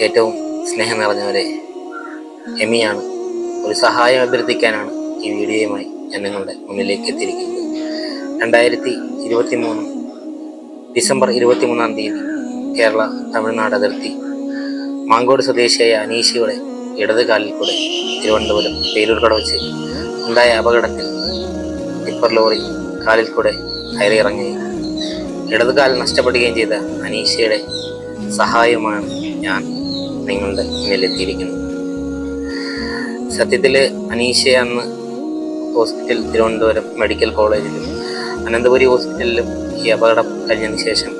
ഏറ്റവും സ്നേഹം നിറഞ്ഞവരെ എമിയാണ് ഒരു സഹായം അഭ്യർത്ഥിക്കാനാണ് ഈ വീഡിയോയുമായി ഞാൻ നിങ്ങളുടെ മുന്നിലേക്ക് എത്തിയിരിക്കുന്നത്. രണ്ടായിരത്തി ഇരുപത്തി മൂന്ന് ഡിസംബർ ഇരുപത്തി മൂന്നാം തീയതി കേരള തമിഴ്നാട് അതിർത്തി മാങ്കോട് സ്വദേശിയായ അനീഷയുടെ ഇടത് കാലിൽ കൂടെ തിരുവനന്തപുരം പേരൂർക്കട വെച്ച് ഉണ്ടായ അപകടത്തിൽ ടിപ്പർ ലോറി കാലിൽ കൂടെ കയറി ഇറങ്ങുകയും ഇടത് കാൽ നഷ്ടപ്പെടുകയും ചെയ്ത അനീഷയുടെ സഹായമാണ് ഞാൻ നിങ്ങളുടെ മുന്നിലെത്തിയിരിക്കുന്നു സത്യത്തിൽ അനീഷയെ അന്ന് ഹോസ്പിറ്റൽ തിരുവനന്തപുരം മെഡിക്കൽ കോളേജിലും അനന്തപുരി ഹോസ്പിറ്റലിലും ഈ അപകടം കഴിഞ്ഞതിന് ശേഷം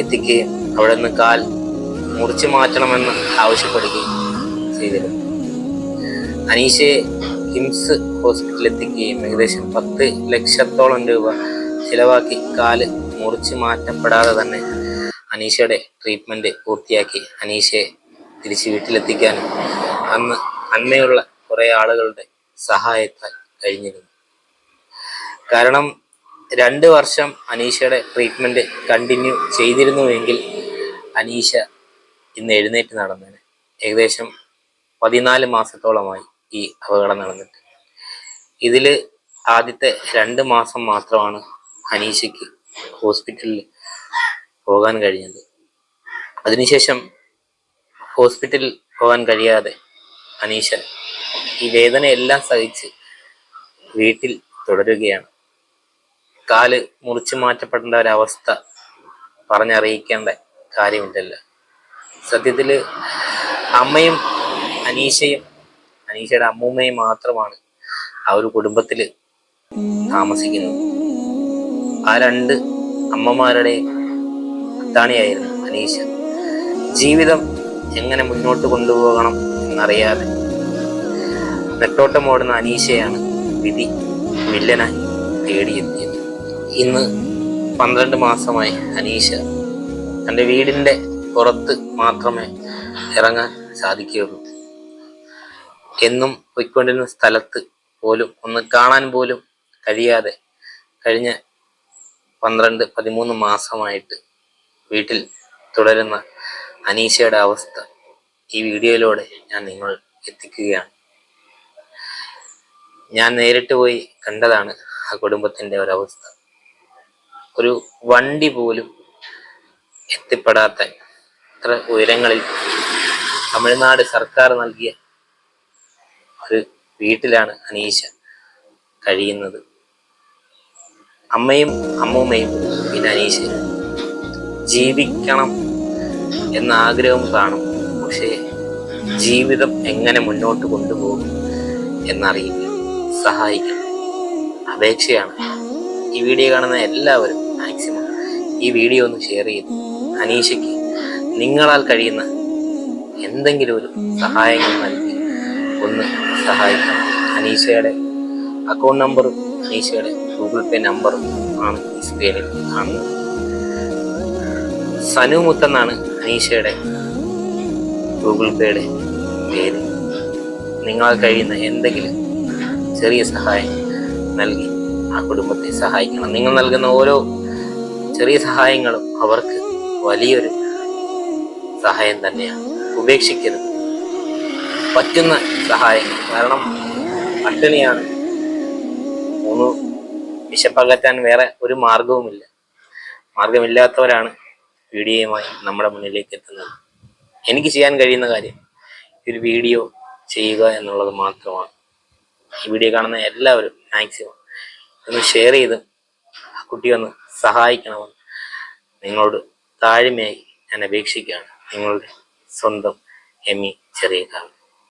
എത്തിക്കുകയും അവിടെ നിന്ന് കാൽ മുറിച്ചു മാറ്റണമെന്ന് ആവശ്യപ്പെടുകയും ചെയ്തിരുന്നു. അനീഷയെ കിംസ് ഹോസ്പിറ്റലിൽ എത്തിക്കുകയും ഏകദേശം പത്ത് ലക്ഷത്തോളം രൂപ ചിലവാക്കി കാൽ മുറിച്ചു മാറ്റപ്പെടാതെ തന്നെ അനീഷയുടെ ട്രീറ്റ്മെന്റ് പൂർത്തിയാക്കി. അനീഷയെ തിരിച്ച് വീട്ടിലെത്തിക്കാനും അന്ന് നന്മയുള്ള കുറേ ആളുകളുടെ സഹായത്താൽ കഴിഞ്ഞിരുന്നു. കാരണം രണ്ട് വർഷം അനീഷയുടെ ട്രീറ്റ്മെന്റ് കണ്ടിന്യൂ ചെയ്തിരുന്നുവെങ്കിൽ അനീഷ ഇന്ന് എഴുന്നേറ്റ് നടന്നേനെ ഏകദേശം പതിനാല് മാസത്തോളമായി ഈ അപകടം നടന്നിട്ട്. ഇതിൽ ആദ്യത്തെ രണ്ട് മാസം മാത്രമാണ് അനീഷയ്ക്ക് ഹോസ്പിറ്റലിൽ പോകാൻ കഴിഞ്ഞത്. അതിനുശേഷം ഹോസ്പിറ്റലിൽ പോകാൻ കഴിയാതെ അനീശൻ ഈ വേദനയെല്ലാം സഹിച്ച് വീട്ടിൽ തുടരുകയാണ്. കാൽ മുറിച്ചു മാറ്റപ്പെടേണ്ട ഒരവസ്ഥ പറഞ്ഞറിയിക്കേണ്ട കാര്യമില്ലല്ലോ സത്യത്തിൽ അമ്മയും അനീഷയും അനീഷയുടെ അമ്മൂമ്മയും മാത്രമാണ് ആ ഒരു കുടുംബത്തിൽ താമസിക്കുന്നത്. ആ രണ്ട് അമ്മമാരുടെ അത്താണിയായിരുന്നു അനീഷ. ജീവിതം എങ്ങനെ മുന്നോട്ട് കൊണ്ടുപോകണം എന്നറിയാതെ നെട്ടോട്ടം ഓടുന്ന അനീഷയാണ് വിധി വില്ലനായി തേടിയെത്തിയത്. ഇന്ന് പന്ത്രണ്ട് മാസമായി അനീഷ തന്റെ വീടിന്റെ പുറത്ത് മാത്രമേ ഇറങ്ങാൻ സാധിക്കുകയുള്ളൂ. എന്നും പോയിക്കൊണ്ടിരുന്ന സ്ഥലത്ത് പോലും ഒന്ന് കാണാൻ പോലും കഴിയാതെ കഴിഞ്ഞ പന്ത്രണ്ട് പതിമൂന്ന് മാസമായിട്ട് വീട്ടിൽ തുടരുന്ന അനീഷയുടെ അവസ്ഥ ഈ വീഡിയോയിലൂടെ ഞാൻ നിങ്ങൾ എത്തിക്കുകയാണ്. ഞാൻ നേരിട്ട് പോയി കണ്ടതാണ് ആ കുടുംബത്തിന്റെ ഒരവസ്ഥ. ഒരു വണ്ടി പോലും എത്തിപ്പെടാത്ത ഇത്ര ഉയരങ്ങളിൽ തമിഴ്നാട് സർക്കാർ നൽകിയ ഒരു വീട്ടിലാണ് അനീഷ കഴിയുന്നത്. അമ്മയും അമ്മൂമ്മയും പിന്നെ അനീഷ. ജീവിക്കണം. എന്ന ആഗ്രഹം കാണും. പക്ഷേ ജീവിതം എങ്ങനെ മുന്നോട്ട് കൊണ്ടുപോകും എന്നറിയില്ല. സഹായിക്കണം. അപേക്ഷയാണ്. ഈ വീഡിയോ കാണുന്ന എല്ലാവരും മാക്സിമം ഈ വീഡിയോ ഒന്ന് ഷെയർ ചെയ്ത് അനീഷയ്ക്ക് നിങ്ങളാൽ കഴിയുന്ന എന്തെങ്കിലും ഒരു സഹായങ്ങൾ നൽകി ഒന്ന് സഹായിക്കണം. അനീഷയുടെ അക്കൗണ്ട് നമ്പറും അനീഷയുടെ ഗൂഗിൾ പേ നമ്പറും ആണ് ഈ സ്ക്രീനിൽ കാണുന്നത്. സനു മുത്തെന്നാണ് അനീഷയുടെ ഗൂഗിൾ പേയുടെ പേര് നിങ്ങളാൽ കഴിയുന്ന എന്തെങ്കിലും ചെറിയ സഹായം നൽകി ആ കുടുംബത്തെ സഹായിക്കണം. നിങ്ങൾ നൽകുന്ന ഓരോ ചെറിയ സഹായങ്ങളും അവർക്ക് വലിയൊരു സഹായം തന്നെയാണ്. ഉപേക്ഷിക്കരുത്. പറ്റുന്ന സഹായങ്ങൾ. കാരണം പട്ടിണിയാണ് മൂന്ന് വിശപ്പകറ്റാൻ വേറെ ഒരു മാർഗവുമില്ല മാർഗമില്ലാത്തവരാണ് വീഡിയോയുമായി നമ്മുടെ മുന്നിലേക്ക് എത്തുന്നത്. എനിക്ക് ചെയ്യാൻ കഴിയുന്ന കാര്യം ഒരു വീഡിയോ ചെയ്യുക എന്നുള്ളത് മാത്രമാണ്. ഈ വീഡിയോ കാണുന്ന എല്ലാവരും മാക്സിമം ഒന്ന് ഷെയർ ചെയ്ത് ആ കുട്ടിയെ ഒന്ന് സഹായിക്കണമെന്ന് നിങ്ങളോട് താഴ്മയായി ഞാൻ അപേക്ഷിക്കുകയാണ്. നിങ്ങളുടെ സ്വന്തം എമി ചെറിയ കാലം